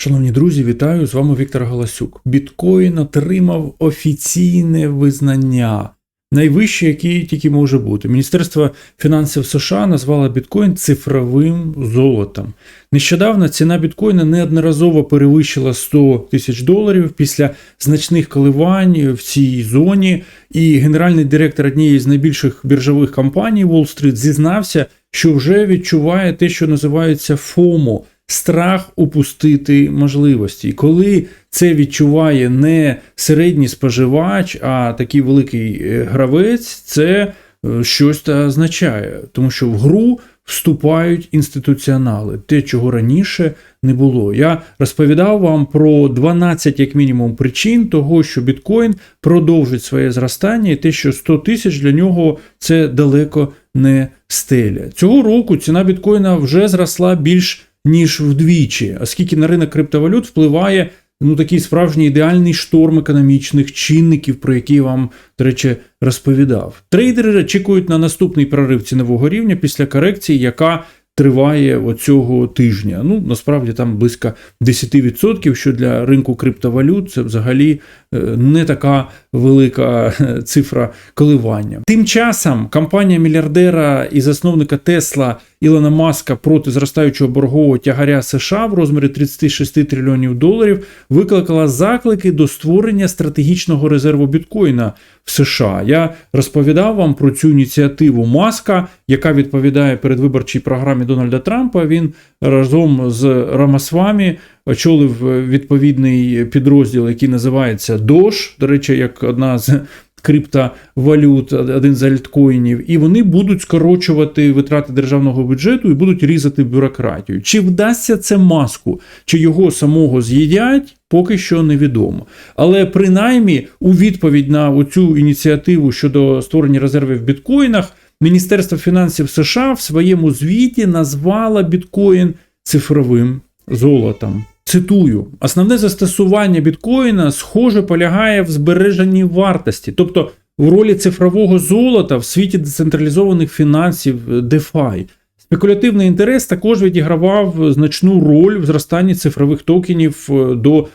Шановні друзі, вітаю! З вами Віктор Галасюк. Біткоін отримав офіційне визнання, найвище, яке тільки може бути. Міністерство фінансів США назвало біткоін цифровим золотом. Нещодавно ціна біткоїна неодноразово перевищила 100 тисяч доларів після значних коливань в цій зоні. І генеральний директор однієї з найбільших біржових компаній Wall Street зізнався, що вже відчуває те, що називається ФОМО – страх упустити можливості. І коли це відчуває не середній споживач, а такий великий е, гравець, це е, щось та означає, тому що в гру вступають інституціонали, те, чого раніше не було. Я розповідав вам про 12, як мінімум, причин того, що біткоін продовжить своє зростання, і те, що 100 тисяч для нього це далеко не стеля. Цього року ціна біткоїна вже зросла більш ніж вдвічі, оскільки на ринок криптовалют впливає ну такий справжній ідеальний шторм економічних чинників, про які я вам, до речі, розповідав. Трейдери очікують на наступний прорив цінового рівня після корекції, яка триває оцього тижня. Ну, насправді там близько 10%, що для ринку криптовалют це взагалі е, не така велика е, цифра коливання. Тим часом компанія мільярдера і засновника Тесла Ілона Маска проти зростаючого боргового тягаря США в розмірі 36 трильйонів доларів викликала заклики до створення стратегічного резерву біткоїна в США. Я розповідав вам про цю ініціативу Маска, яка відповідає передвиборчій програмі Дональда Трампа. Він разом з Рамасвамі очолив відповідний підрозділ, який називається ДОЖ. До речі, як одна з криптовалют, один з альткоїнів, і вони будуть скорочувати витрати державного бюджету і будуть різати бюрократію. Чи вдасться це маску, чи його самого з'їдять? Поки що невідомо. Але принаймні у відповідь на цю ініціативу щодо створення резервів в біткоїнах, Міністерство фінансів США в своєму звіті назвало біткоін цифровим золотом. Цитую, основне застосування біткоїна, схоже, полягає в збереженні вартості, тобто в ролі цифрового золота в світі децентралізованих фінансів DeFi. Спекулятивний інтерес також відігравав значну роль в зростанні цифрових токенів до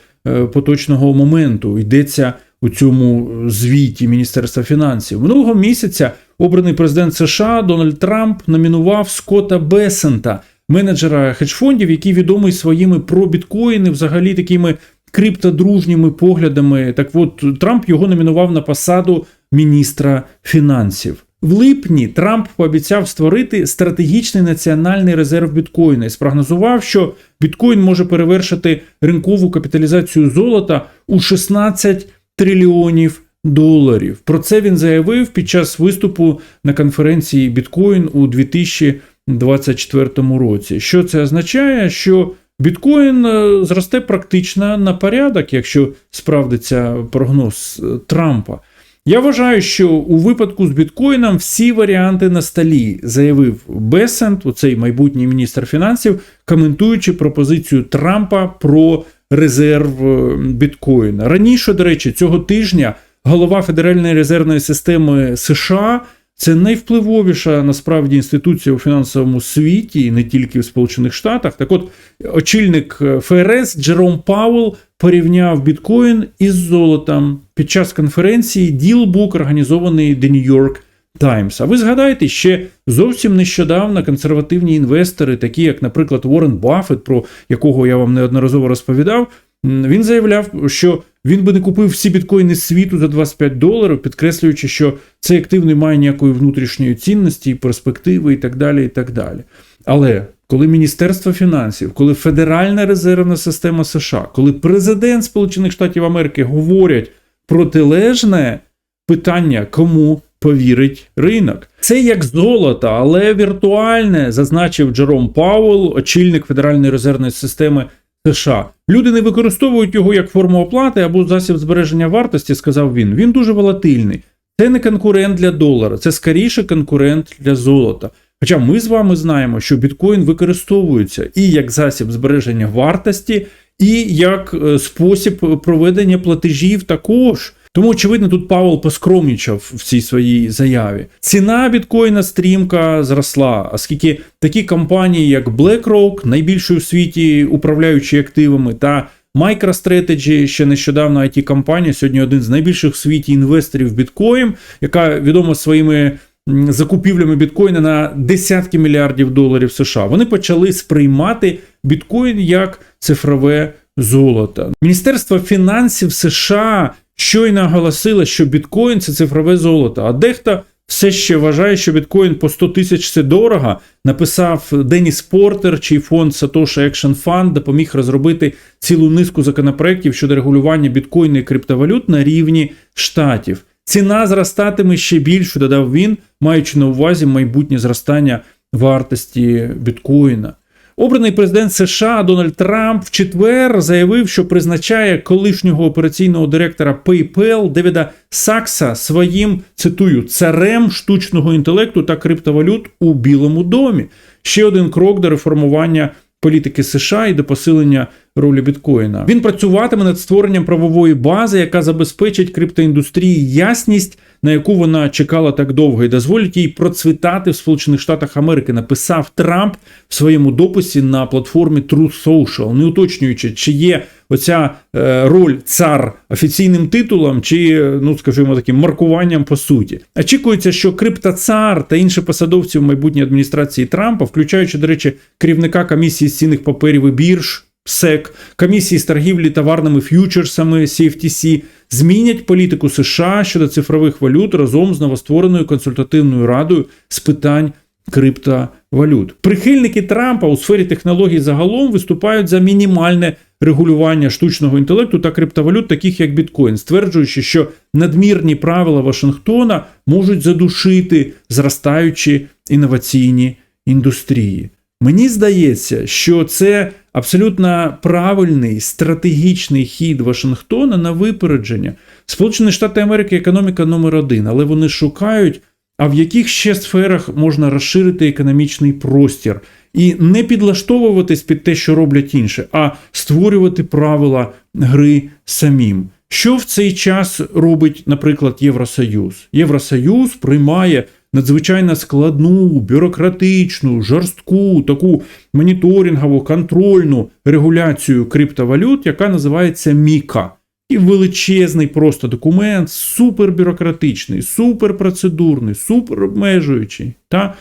поточного моменту. Йдеться у цьому звіті Міністерства фінансів. Минулого місяця обраний президент США Дональд Трамп номінував Скотта Бесента – менеджера хедж-фондів, який відомий своїми про біткоїни, взагалі такими криптодружніми поглядами. Так от Трамп його номінував на посаду міністра фінансів. В липні Трамп пообіцяв створити стратегічний національний резерв біткоїна і спрогнозував, що біткоін може перевершити ринкову капіталізацію золота у 16 трильйонів доларів. Про це він заявив під час виступу на конференції біткоін у 2000 2024 році. Що це означає? Що біткоін е, зросте практично на порядок, якщо справдиться прогноз е, Трампа. Я вважаю, що у випадку з біткоїном всі варіанти на столі, заявив Бесент, оцей майбутній міністр фінансів, коментуючи пропозицію Трампа про резерв е, біткоїна. Раніше, до речі, цього тижня голова Федеральної резервної системи США. Це найвпливовіша насправді інституція у фінансовому світі, і не тільки в Сполучених Штатах. Так от, очільник е, ФРС Джером Пауел порівняв біткоін із золотом під час конференції Ділбук, організований The New York Times. А ви згадаєте, ще зовсім нещодавно консервативні інвестори, такі як, наприклад, Уоррен Баффет, про якого я вам неодноразово розповідав, він заявляв, що він би не купив всі біткоїни світу за 25 доларів, підкреслюючи, що цей актив не має ніякої внутрішньої цінності, перспективи і так далі. і так далі. Але коли Міністерство фінансів, коли Федеральна резервна система США, коли президент Сполучених Штатів Америки говорять протилежне питання, кому повірить ринок, це як золото, але віртуальне, зазначив Джером Пауэлл, очільник Федеральної резервної системи. США. Люди не використовують його як форму оплати або засіб збереження вартості, сказав він. Він дуже волатильний. Це не конкурент для долара, це скоріше конкурент для золота. Хоча ми з вами знаємо, що біткоін використовується і як засіб збереження вартості, і як е, спосіб проведення платежів також. Тому, очевидно, тут Павел поскромнічав в цій своїй заяві. Ціна біткоїна стрімка зросла, оскільки такі компанії, як BlackRock, найбільшою в світі управляючі активами, та MicroStrategy, ще нещодавно it компанія сьогодні один з найбільших в світі інвесторів біткоін, яка відома своїми закупівлями біткоїна на десятки мільярдів доларів США. Вони почали сприймати біткоін як цифрове золото. Міністерство фінансів США щойно оголосило, що біткоін це цифрове золото, а дехто. Все ще вважає, що біткоін по 100 тисяч це дорого. Написав Деніс Портер, чий фонд Satoshi Action Fund допоміг розробити цілу низку законопроєктів щодо регулювання біткоїну і криптовалют на рівні штатів. Ціна зростатиме ще більше, додав він, маючи на увазі майбутнє зростання вартості біткоїна. Обраний президент США Дональд Трамп в четвер заявив, що призначає колишнього операційного директора PayPal Девіда Сакса своїм цитую царем штучного інтелекту та криптовалют у Білому домі. Ще один крок до реформування політики США і до посилення ролі біткоїна. Він працюватиме над створенням правової бази, яка забезпечить криптоіндустрії ясність, на яку вона чекала так довго, і дозволить їй процвітати в Сполучених Штатах Америки. Написав Трамп в своєму дописі на платформі Truth Social, не уточнюючи, чи є оця е, роль цар офіційним титулом, чи, ну скажімо таким, маркуванням по суті. Очікується, що криптоцар та інші посадовці в майбутній адміністрації Трампа, включаючи, до речі, керівника комісії з цінних паперів і бірж. СЕК, комісії з торгівлі товарними ф'ючерсами CFTC змінять політику США щодо цифрових валют разом з новоствореною консультативною радою з питань криптовалют. Прихильники Трампа у сфері технологій загалом виступають за мінімальне регулювання штучного інтелекту та криптовалют, таких як біткоін, стверджуючи, що надмірні правила Вашингтона можуть задушити зростаючі інноваційні індустрії. Мені здається, що це абсолютно правильний стратегічний хід Вашингтона на випередження. Сполучені Штати Америки економіка номер один, але вони шукають, а в яких ще сферах можна розширити економічний простір і не підлаштовуватись під те, що роблять інші, а створювати правила гри самим. Що в цей час робить, наприклад, Євросоюз? Євросоюз приймає надзвичайно складну, бюрократичну, жорстку, таку моніторингову, контрольну регуляцію криптовалют, яка називається Міка. І величезний просто документ, супербюрократичний, суперпроцедурний, суперобмежуючий. Та?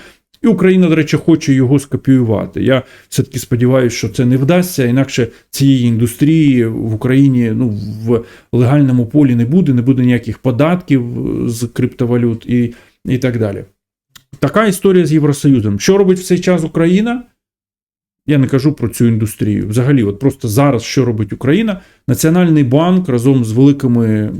І Україна, до речі, хоче його скопіювати. Я все-таки сподіваюся, що це не вдасться, інакше цієї індустрії в Україні ну, в легальному полі не буде, не буде ніяких податків з криптовалют і, і так далі. Така історія з Євросоюзом. Що робить в цей час Україна? Я не кажу про цю індустрію. Взагалі, от просто зараз, що робить Україна, Національний банк разом з великими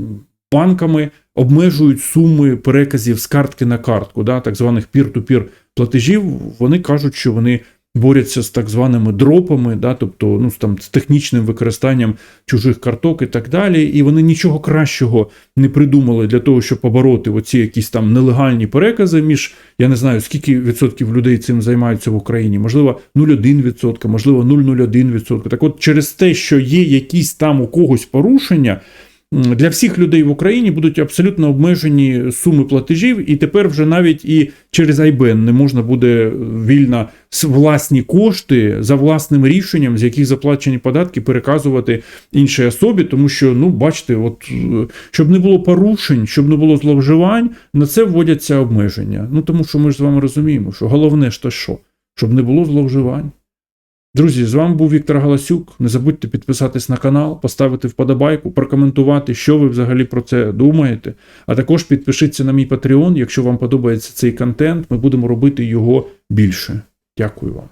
банками обмежують суми переказів з картки на картку, да, так званих пір-ту-пір платежів. Вони кажуть, що вони борються з так званими дропами, да, тобто ну, там, з технічним використанням чужих карток і так далі. І вони нічого кращого не придумали для того, щоб побороти оці якісь там нелегальні перекази між, я не знаю, скільки відсотків людей цим займаються в Україні, можливо, 0,1%, можливо, 0,01%. Так от через те, що є якісь там у когось порушення. Для всіх людей в Україні будуть абсолютно обмежені суми платежів, і тепер вже навіть і через IBAN не можна буде вільно власні кошти за власним рішенням, з яких заплачені податки, переказувати іншій особі, тому що, ну, бачите, от щоб не було порушень, щоб не було зловживань, на це вводяться обмеження. Ну тому що ми ж з вами розуміємо, що головне ж то що, щоб не було зловживань. Друзі, з вами був Віктор Галасюк. Не забудьте підписатись на канал, поставити вподобайку, прокоментувати, що ви взагалі про це думаєте. А також підпишіться на мій Patreon, якщо вам подобається цей контент, ми будемо робити його більше. Дякую вам.